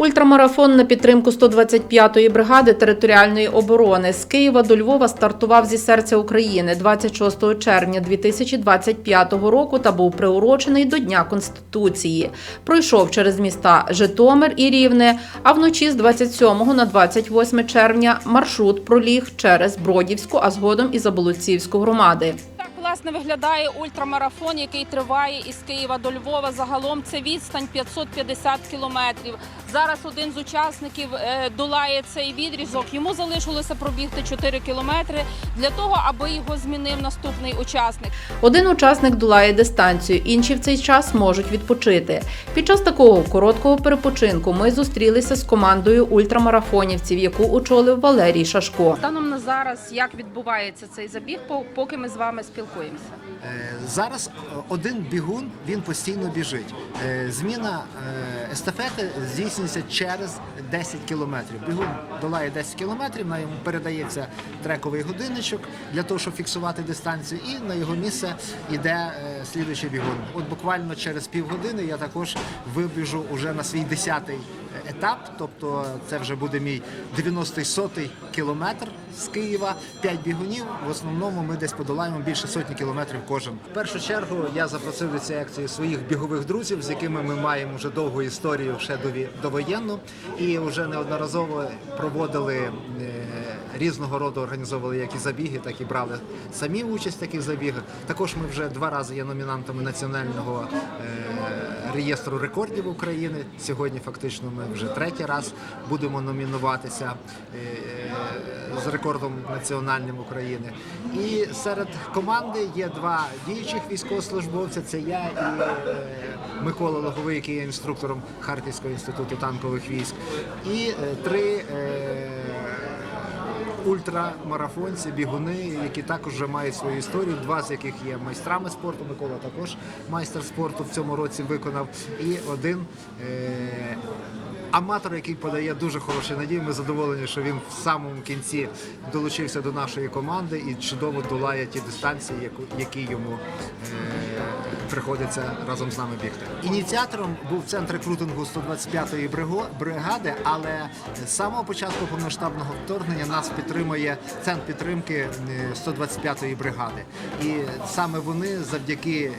Ультрамарафон на підтримку 125-ї бригади територіальної оборони з Києва до Львова стартував зі серця України 26 червня 2025 року та був приурочений до Дня Конституції. Пройшов через міста Житомир і Рівне, а вночі з 27 на 28 червня маршрут проліг через Бродівську, а згодом і Заболоцівську громади. Власне виглядає ультрамарафон, який триває із Києва до Львова. Загалом це відстань 550 кілометрів. Зараз один з учасників е, долає цей відрізок. Йому залишилося пробігти 4 кілометри для того, аби його змінив наступний учасник. Один учасник долає дистанцію, інші в цей час можуть відпочити. Під час такого короткого перепочинку ми зустрілися з командою ультрамарафонівців, яку очолив Валерій Шашко. Станом на зараз як відбувається цей забіг, поки ми з вами спілкуємося. Е, Зараз е, один бігун він постійно біжить. Зміна естафети здійснюється через 10 кілометрів. Бігун долає 10 кілометрів, на йому передається трековий годинничок для того, щоб фіксувати дистанцію, і на його місце йде е, слідуючий бігун. От буквально через півгодини я також вибіжу уже на свій 10-й етап, тобто це вже буде мій 90-й сотий кілометр з Києва. 5 бігунів. В основному ми десь подолаємо більше сотні кілометрів кожен. В першу чергу я запросив до цієї акції своїх бігових друзів, з якими ми маємо вже довгу історію ще довоєнну, і вже неодноразово проводили е, різного роду організовували як і забіги, так і брали самі участь в таких забігах. Також ми вже два рази є номінантами національного е, реєстру рекордів України. Сьогодні фактично ми вже третій раз будемо номінуватися е, е, з рекордом національним України. І серед команди є два діючих військовослужбовця. Це я і Микола Логовий, який є інструктором Харківського інституту танкових військ, і три. Ультрамарафонці, бігуни, які також вже мають свою історію, два з яких є майстрами спорту. Микола також майстер спорту в цьому році виконав. І один е- аматор, який подає дуже хороші надії. Ми задоволені, що він в самому кінці долучився до нашої команди і чудово долає ті дистанції, які йому е- приходиться разом з нами бігти. Ініціатором був центр рекрутингу 125-ї бриго- бригади, але з самого початку повномасштабного вторгнення нас підтримує центр підтримки е, 125-ї бригади. І саме вони завдяки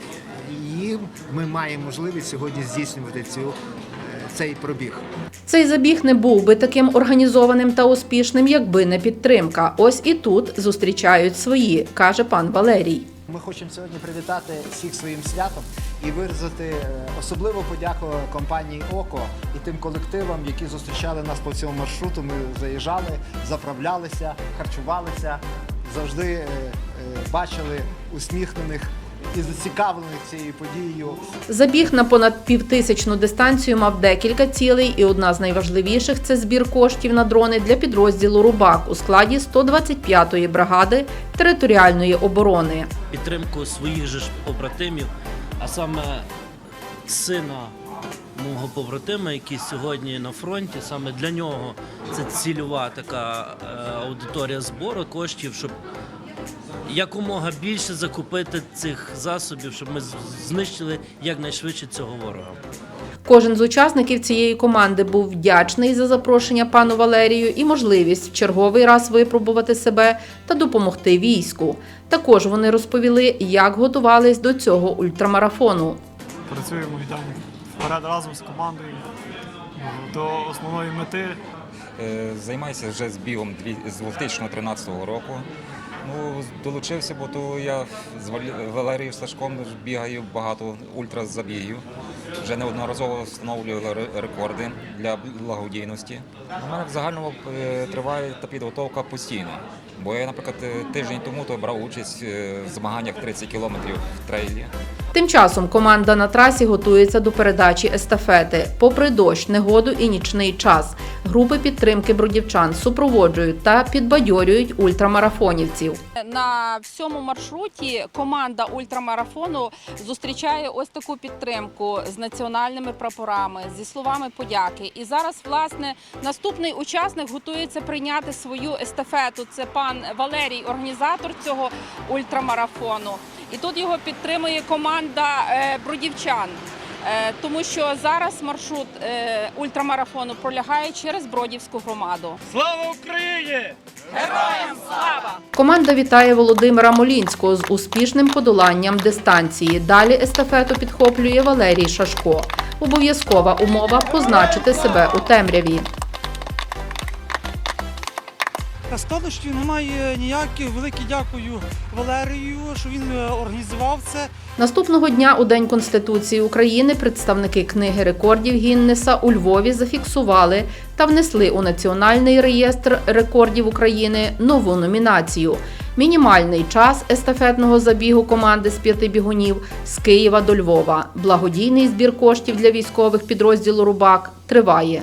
їм ми маємо можливість сьогодні здійснювати цю е, цей пробіг. Цей забіг не був би таким організованим та успішним, якби не підтримка. Ось і тут зустрічають свої, каже пан Валерій. Ми хочемо сьогодні привітати всіх своїм святом і виразити е, особливу подяку компанії Око і тим колективам, які зустрічали нас по цьому маршруту. Ми заїжджали, заправлялися, харчувалися, завжди е, е, бачили усміхнених і зацікавлених цією подією. Забіг на понад півтисячну дистанцію мав декілька цілей, і одна з найважливіших це збір коштів на дрони для підрозділу Рубак у складі 125-ї бригади територіальної оборони. підтримку своїх же ж побратимів, а саме сина мого побратима, який сьогодні на фронті, саме для нього це цільова така е, аудиторія збору коштів, щоб якомога більше закупити цих засобів, щоб ми знищили якнайшвидше цього ворога. Кожен з учасників цієї команди був вдячний за запрошення пану Валерію і можливість в черговий раз випробувати себе та допомогти війську. Також вони розповіли, як готувались до цього ультрамарафону. працюємо йдемо вперед разом з командою до основної мети. Е, Займаюся вже з бігом з 2013 року. Ну, долучився, бо то я з Вал- Валерією Сашком бігаю багато ультразабігів. Вже неодноразово встановлювали рекорди для благодійності. У мене в загальному е, триває та підготовка постійно. Бо я, наприклад, е, тиждень тому то брав участь е, в змаганнях 30 кілометрів в трейлі. Тим часом команда на трасі готується до передачі естафети. Попри дощ, негоду і нічний час, групи підтримки бродівчан супроводжують та підбадьорюють ультрамарафонівців. На всьому маршруті команда ультрамарафону зустрічає ось таку підтримку з національними прапорами, зі словами подяки. І зараз, власне, наступний учасник готується прийняти свою естафету. Це пан Валерій, організатор цього ультрамарафону. І тут його підтримує команда е, бродівчан. Е, Тому що зараз маршрут е, ультрамарафону пролягає через Бродівську громаду. Слава Україні! Героям слава! Команда вітає Володимира Молінського з успішним подоланням дистанції. Далі естафету підхоплює Валерій Шашко. Обов'язкова умова позначити себе у темряві. Складнощів немає ніяких. Велике дякую Валерію, що він е, організував це. Наступного дня у День Конституції України представники книги рекордів Гіннеса у Львові зафіксували та внесли у Національний реєстр рекордів України нову номінацію. Мінімальний час естафетного забігу команди з п'яти бігунів з Києва до Львова. Благодійний збір коштів для військових підрозділу Рубак триває.